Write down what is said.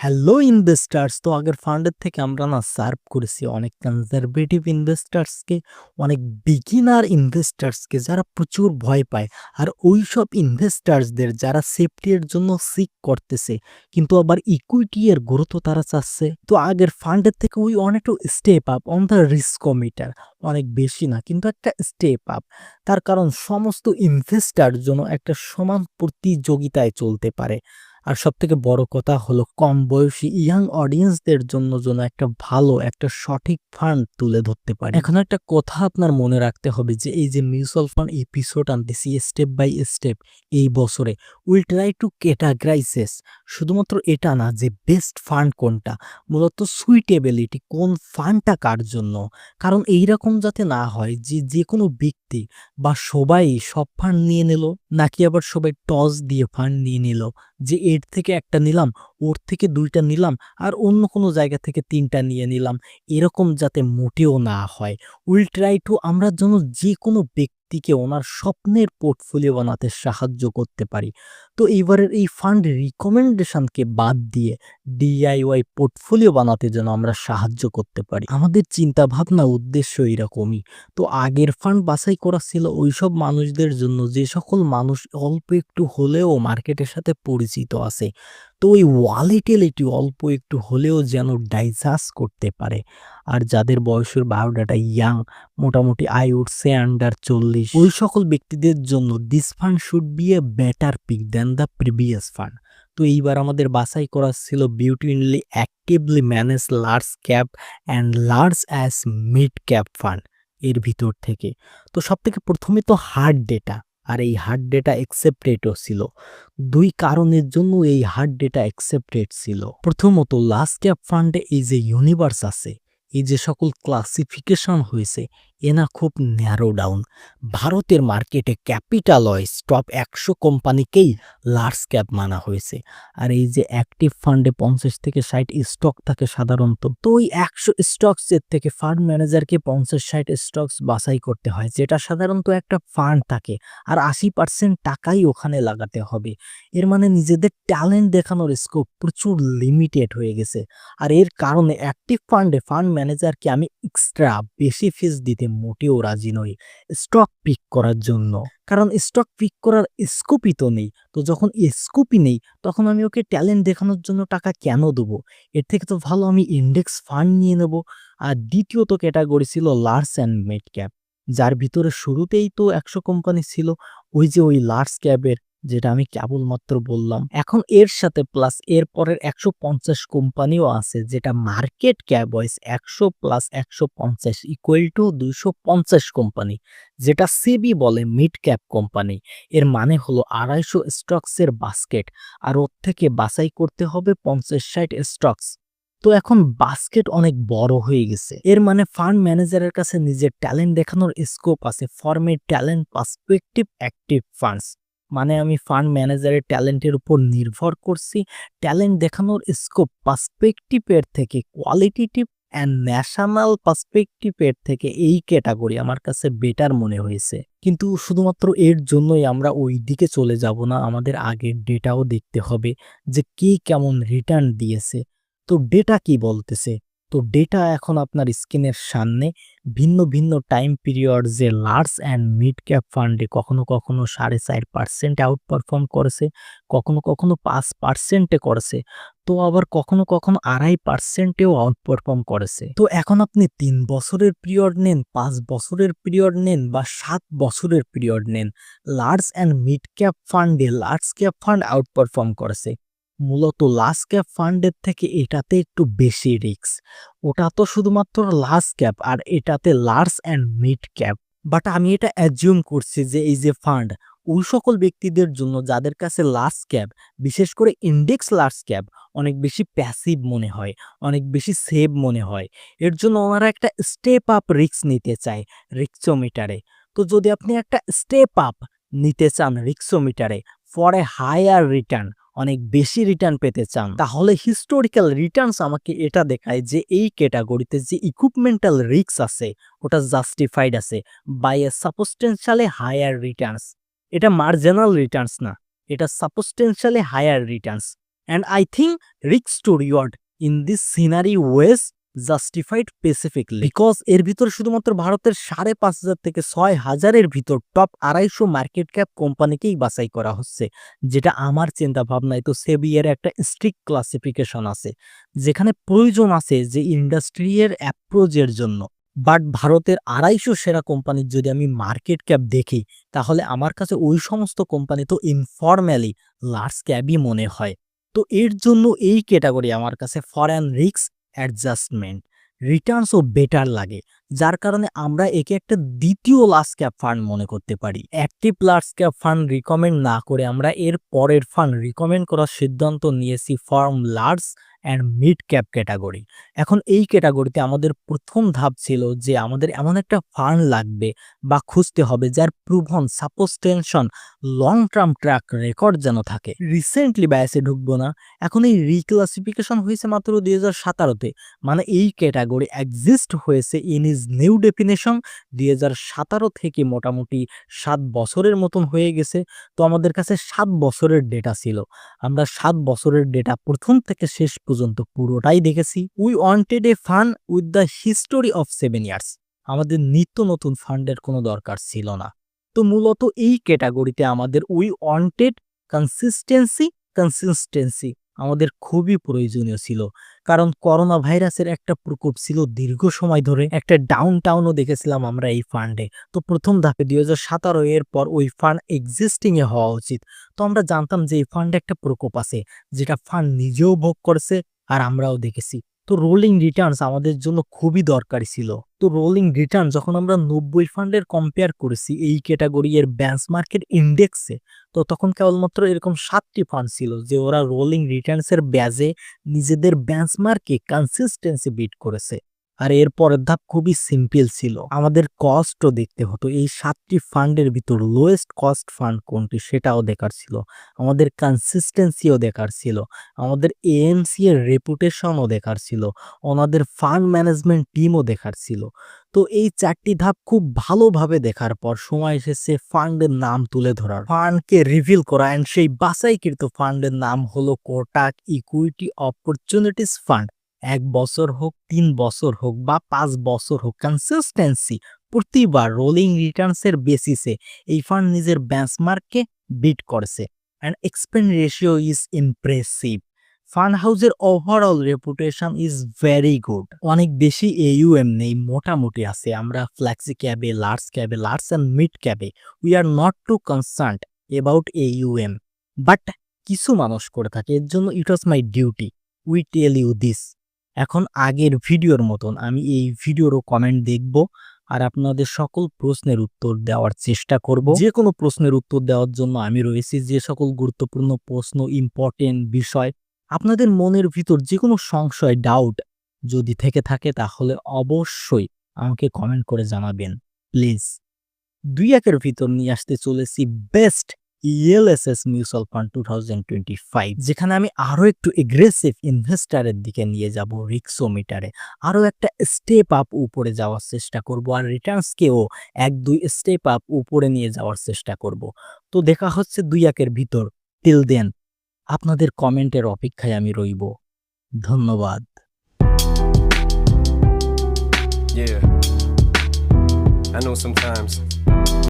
Hello investors তো আগের ফান্ডের থেকে আমরা না সার্ভ করেছি অনেক কনজারভেটিভ ইনভেস্টার্সকে অনেক বিগিনার ইনভেস্টার্সকে যারা প্রচুর ভয় পায়। আর ওই সব ইনভেস্টার্সদের যারা সেফটির জন্য সিক করতেছে, কিন্তু আবার ইকুইটি এর গুরুত্ব তারা চাচ্ছে। তো আগের ফান্ডের থেকে ওই অনেকটা step up on the riskometer অনেক বেশি না, কিন্তু একটা স্টেপ আপ তার কারণ সমস্ত ইনভেস্টার জন্য একটা সমান প্রতিযোগিতায় চলতে পারে। আর সব থেকে বড় কথা হলো কম বয়সী ইয়াং অডিয়েন্সদের জন্য যেন একটা ভালো, একটা সঠিক ফান্ড তুলে ধরতে পারে। এখন একটা কথা আপনার মনে রাখতে হবে যে এই যে মিউচুয়াল ফান্ড এপিসোড আনতেছি স্টেপ বাই স্টেপ এই বছরে উইল ট্রাই টু ক্যাটাগ্রাইসেস শুধুমাত্র এটা না যে বেস্ট ফান্ড কোনটা, মূলত সুইটেবিলিটি কোন ফান্ডটা কার জন্য। কারণ এইরকম যাতে না হয় যে যে কোনো ব্যক্তি বা সবাই সব ফান্ড নিয়ে নিল, নাকি আবার সবাই টস দিয়ে ফান্ড নিয়ে নিল, যে এর থেকে একটা নিলাম, ওর থেকে দুইটা নিলাম আর অন্য কোনো জায়গা থেকে তিনটা নিয়ে নিলাম। এরকম যাতে মোটেও না হয়। উইল ট্রাই টু আমরা যেন যে কোনো ব্যক্তিকে ওনার স্বপ্নের পোর্টফোলিও বানাতে সাহায্য করতে পারি। তো এইবারের এই ফান্ড রিকমেন্ডেশনকে বাদ দিয়ে ডিআইওয়াই পোর্টফোলিও বানাতে যেন আমরা সাহায্য করতে পারি। আমাদের চিন্তা ভাবনা উদ্দেশ্য এরকমই তো আগের ফান্ড বাছাই করা ছিল ওইসব মানুষদের জন্য, যে সকল মানুষ অল্প একটু হলেও মার্কেটের সাথে পরিচিত আছে, তো ওই ওয়ালিটিলিটি অল্প একটু হলেও যেন ডাইজাস করতে পারে। আর যাদের বয়সের বায়োডাটা ইয়াং মোটামুটি আয় উঠছে আন্ডার চল্লিশ, ওই সকল ব্যক্তিদের জন্য this fund should be a better pick than the previous fund তো এইবার আমাদের বাছাই করা ছিল বিউটিনলি actively manage large cap and large as mid cap fund এর ভিতর থেকে। তো সব থেকে প্রথমে তো হার্ড ডেটা আর এই হার্ড ডেটা অ্যাকসেপ্টেডও ছিল। দুই কারণের জন্য এই হার্ড ডেটা অ্যাকসেপ্টেড ছিল। প্রথমত লাস্ট ক্যাপ ফান্ডে এই যে ইউনিভার্স আছে এই যে সকল ক্লাসিফিকেশন হয়েছে এ না খুব ন্যারো ডাউন ভারতের মার্কেটে ক্যাপিটাল ক্যাপিটালয়েজ টপ একশো কোম্পানিকেই লার্জ ক্যাপ মানা হয়েছে। আর এই যে অ্যাক্টিভ ফান্ডে পঞ্চাশ থেকে ষাট স্টক থাকে সাধারণত, তো ওই একশো স্টকসের থেকে ফান্ড ম্যানেজারকে পঞ্চাশ ষাট স্টকস বাছাই করতে হয়, যেটা সাধারণত একটা ফান্ড থাকে। আর আশি পার্সেন্ট টাকাই ওখানে লাগাতে হবে। এর মানে নিজেদের ট্যালেন্ট দেখানোর স্কোপ প্রচুর লিমিটেড হয়ে গেছে। আর এর কারণে অ্যাক্টিভ ফান্ডে ফান্ড ম্যানেজারকে আমি এক্সট্রা বেশি ফিস দিতে মোটেও রাজি নই। স্টক পিক করার জন্য। কারণ স্টক পিক করার স্কোপই তো নেই। তো যখন স্কোপই নেই, তখন আমি ওকে ট্যালেন্ট দেখানোর জন্য টাকা কেন দেবো? এর থেকে তো ভালো আমি ইন্ডেক্স ফান্ড নিয়ে নেব। আর দ্বিতীয়ত ক্যাটাগরি ছিল লার্জ অ্যান্ড মিড ক্যাপ যার ভিতরে শুরুতেই তো একশো কোম্পানি ছিল। ওই যে ওই লার্জ ক্যাপের যেটা আমি কেবলমাত্র বললাম। এখন এর সাথে প্লাস এর পরের একশো পঞ্চাশ কোম্পানিও আছে যেটা মার্কেট ক্যাপ ওয়াইজ একশো প্লাস একশো পঞ্চাশ ইকুয়াল টু দুইশো পঞ্চাশ কোম্পানি, যেটা সিবি বলে মিড ক্যাপ কোম্পানি। এর মানে হলো আড়াইশো স্টকসের বাস্কেট আর ওর থেকে বাছাই করতে হবে পঞ্চাশ ষাট স্টকস তো এখন বাস্কেট অনেক বড় হয়ে গেছে। এর মানে ফান্ড ম্যানেজারের কাছে নিজের ট্যালেন্ট দেখানোর স্কোপ আছে। ফর্মে ট্যালেন্ট পার্সপেক্টিভ অ্যাক্টিভ ফান্ডস মানে আমি ফান্ড ম্যানেজারের ট্যালেন্টের উপর নির্ভর করছি। ট্যালেন্ট দেখানোর স্কোপ পার্সপেক্টিভের থেকে কোয়ালিটিটিভ অ্যান্ড ন্যাশনাল পার্সপেক্টিভের থেকে এই ক্যাটাগরি আমার কাছে বেটার মনে হয়েছে। কিন্তু শুধুমাত্র এর জন্যই আমরা ওই দিকে চলে যাব না, আমাদের আগের ডেটাও দেখতে হবে যে কে কেমন রিটার্ন দিয়েছে। তো ডেটা কি বলতেছে? তো ডেটা এখন আপনার স্ক্রিনের সামনে ভিন্ন ভিন্ন টাইম পিরিয়ড যে লার্জ অ্যান্ড মিড ক্যাপ ফান্ডে কখনো কখনো সাড়ে চার পার্সেন্ট আউট পারফর্ম করেছে, কখনো কখনো পাঁচ পার্সেন্টে করেছে, তো আবার কখনো কখনো আড়াই পার্সেন্টেও আউট পারফর্ম করেছে। তো এখন আপনি তিন বছরের পিরিয়ড নেন, পাঁচ বছরের পিরিয়ড নেন বা সাত বছরের পিরিয়ড নেন লার্জ অ্যান্ড মিড ক্যাপ ফান্ডে large cap fund outperform করেছে। মূলত লাস্ট ক্যাপ ফান্ডের থেকে এটাতে একটু বেশি রিস্ক ওটা তো শুধুমাত্র লাস্ট ক্যাপ আর এটাতে large and mid cap but আমি এটা অ্যাজিউম করছি যে এই যে ফান্ড ওই সকল ব্যক্তিদের জন্য যাদের কাছে লার্জ ক্যাপ বিশেষ করে ইন্ডেক্স লার্জ ক্যাপ অনেক বেশি প্যাসিভ মনে হয়, অনেক বেশি সেভ মনে হয়। এর জন্য ওনারা একটা স্টেপ আপ রিক্স নিতে চায় রিক্সোমিটারে তো যদি আপনি একটা স্টেপ আপ নিতে চান রিক্সোমিটারে ফর এ হায়ার রিটার্ন অনেক বেশি রিটার্ন পেতে চান। তাহলে হিস্টোরিক্যাল রিটার্নস আমাকে এটা দেখায় যে এই ক্যাটাগরিতে যে ইকুইপমেন্টাল রিক্স আছে, ওটা জাস্টিফাইড আছে by a substantially higher returns এটা মার্জিনাল রিটার্নস না, এটা substantially higher returns and I think রিক্স to reward in this scenario was justified specifically because এর ভিতর শুধুমাত্র ভারতের সাড়ে পাঁচ হাজার থেকে ছয় হাজারের ভিতর টপ আড়াইশো মার্কেট ক্যাপ কোম্পানিকেই বাছাই করা হচ্ছে, যেটা আমার চিন্তা ভাবনায় তো সেবিএর একটা স্ট্রিক্ট ক্লাসিফিকেশন আছে, যেখানে প্রয়োজন আছে যে ইন্ডাস্ট্রিয়ের অ্যাপ্রোচের জন্য। বাট ভারতের আড়াইশো সেরা কোম্পানির যদি আমি মার্কেট ক্যাপ দেখি, তাহলে আমার কাছে ওই সমস্ত কোম্পানি তো ইনফরম্যালি লার্জ ক্যাবই মনে হয়। তো এর জন্য এই ক্যাটাগরি আমার কাছে ফরেন রিক্স অ্যাডজাস্টমেন্ট রিটার্নসও বেটার লাগে। যার কারণে আমরা একে একটা দ্বিতীয় লার্জ ক্যাপ ফান্ড মনে করতে পারি। Active large cap fund recommend না করে আমরা এর পরের ফান্ড রিকমেন্ড করার সিদ্ধান্ত নিয়েছি from large and mid cap category এখন এই ক্যাটাগরিতে আমাদের প্রথম ধাপ ছিল যে আমাদের এমন একটা ফান্ড লাগবে বা খুঁজতে হবে যার proven substantial long term track record যেন থাকে। রিসেন্টলি বায়াসে ঢুকবো না। এখন এই রিক্লাসিফিকেশন হয়েছে মাত্র দুই হাজার সতেরোতে। মানে এই ক্যাটাগরি এক্সিস্ট হয়েছে ইন ইজ নিউ ডেফিনেশন দুই হাজার সতেরো থেকে মোটামুটি সাত বছরের মতন হয়ে গেছে। তো আমাদের কাছে সাত বছরের ডেটা ছিল। আমরা সাত বছরের ডেটা প্রথম থেকে শেষ পর্যন্ত পুরোটাই দেখেছি। We wanted a fund with the history of seven years আমাদের নিত্য নতুন ফান্ডের কোনো দরকার ছিল না। তো মূলত এই ক্যাটাগরিতে আমাদের উই ওয়ান্টেড কনসিস্টেন্সি কনসিস্টেন্সি আমাদের খুবই প্রয়োজনীয় ছিল। কারণ করোনা ভাইরাসের একটা প্রকোপ ছিল দীর্ঘ সময় ধরে। একটা ডাউন টাউনও দেখেছিলাম আমরা এই ফান্ডে। তো প্রথম ধাপে দুই হাজার সতেরো এর পর ওই ফান্ড এক্সিস্টিংয়ে হওয়া উচিত। তো আমরা জানতাম যে এই ফান্ডে একটা প্রকোপ আছে, যেটা ফান্ড নিজেও ভোগ করেছে আর আমরাও দেখেছি। তো রোলিং রিটার্নস আমাদের জন্য খুবই দরকারি ছিল। তো রোলিং রিটার্ন যখন আমরা নব্বই ফান্ডের কম্পেয়ার করেছি এই ক্যাটাগরি এর ব্যাঞ্চমার্কের ইন্ডেক্সে তো তখন কেবলমাত্র এরকম সাতটি ফান্ড ছিল যে ওরা রোলিং রিটার্নসের ব্যাজে নিজেদের ব্যাঞ্চমার্কে কনসিস্টেন্সি বিট করেছে। আর এর পরের ধাপ খুবই সিম্পল ছিল। আমাদের কস্টও দেখতে হতো। এই সাতটি ফান্ডের ভিতর লোয়েস্ট কস্ট ফান্ড কোনটি সেটাও দেখার ছিল। আমাদের কনসিস্টেন্সিও দেখার ছিল। আমাদের এএমসি এর রেপুটেশনও দেখার ছিল। ওনাদের ফান্ড ম্যানেজমেন্ট টিমও দেখার ছিল। তো এই চারটি ধাপ খুব ভালোভাবে দেখার পর সময় এসেছে ফান্ডের নাম তুলে ধরার। ফান্ডকে রিভিল করা অ্যান্ড সেই বাছাইকৃত ফান্ডের নাম হলো কোটাক ইকুইটি অপরচুনিটিস ফান্ড এক বছর হোক, তিন বছর হোক বা পাঁচ বছর হোক কনসিস্টেন্সি প্রতিবার রোলিং রিটার্নসের বেসিসে এই ফান্ড নিজের বেঞ্চমার্ককে বিট করেছে। And expense ratio is impressive fund হাউসের overall reputation is very good অনেক বেশি এইউএম নেই, মোটামুটি আছে। আমরা ফ্ল্যাক্সি ক্যাবে লার্জ ক্যাবে লার্জ অ্যান্ড মিড ক্যাবে we are not too concern about AUM but কিছু মানুষ করে থাকে, এর জন্য it was my duty we tell you this এখন আগের ভিডিওর মতন আমি এই ভিডিওরও কমেন্ট দেখব আর আপনাদের সকল প্রশ্নের উত্তর দেওয়ার চেষ্টা করব। যে কোনো প্রশ্নের উত্তর দেওয়ার জন্য আমি রয়েছি যে সকল গুরুত্বপূর্ণ প্রশ্ন ইম্পর্টেন্ট বিষয়, আপনাদের মনের ভিতর যে কোনো সংশয় ডাউট যদি থেকে থাকে তাহলে অবশ্যই আমাকে কমেন্ট করে জানাবেন। প্লিজ দুই একের ভিতর নিয়ে আসতে চলেছি best ELSS mutual fund two thousand twenty five যেখানে আমি আরও একটু এগ্রেসিভ ইনভেস্টারের দিকে নিয়ে যাব রিক্সোমিটারে আরও একটা স্টেপ আপ উপরে যাওয়ার চেষ্টা করব আর রিটার্নসকেও এক দুই স্টেপ আপ উপরে নিয়ে যাওয়ার চেষ্টা করব। তো দেখা হচ্ছে দুই একের ভিতর। টিল দেন আপনাদের কমেন্টের অপেক্ষায় আমি রইব। ধন্যবাদ। Yeah. I know sometimes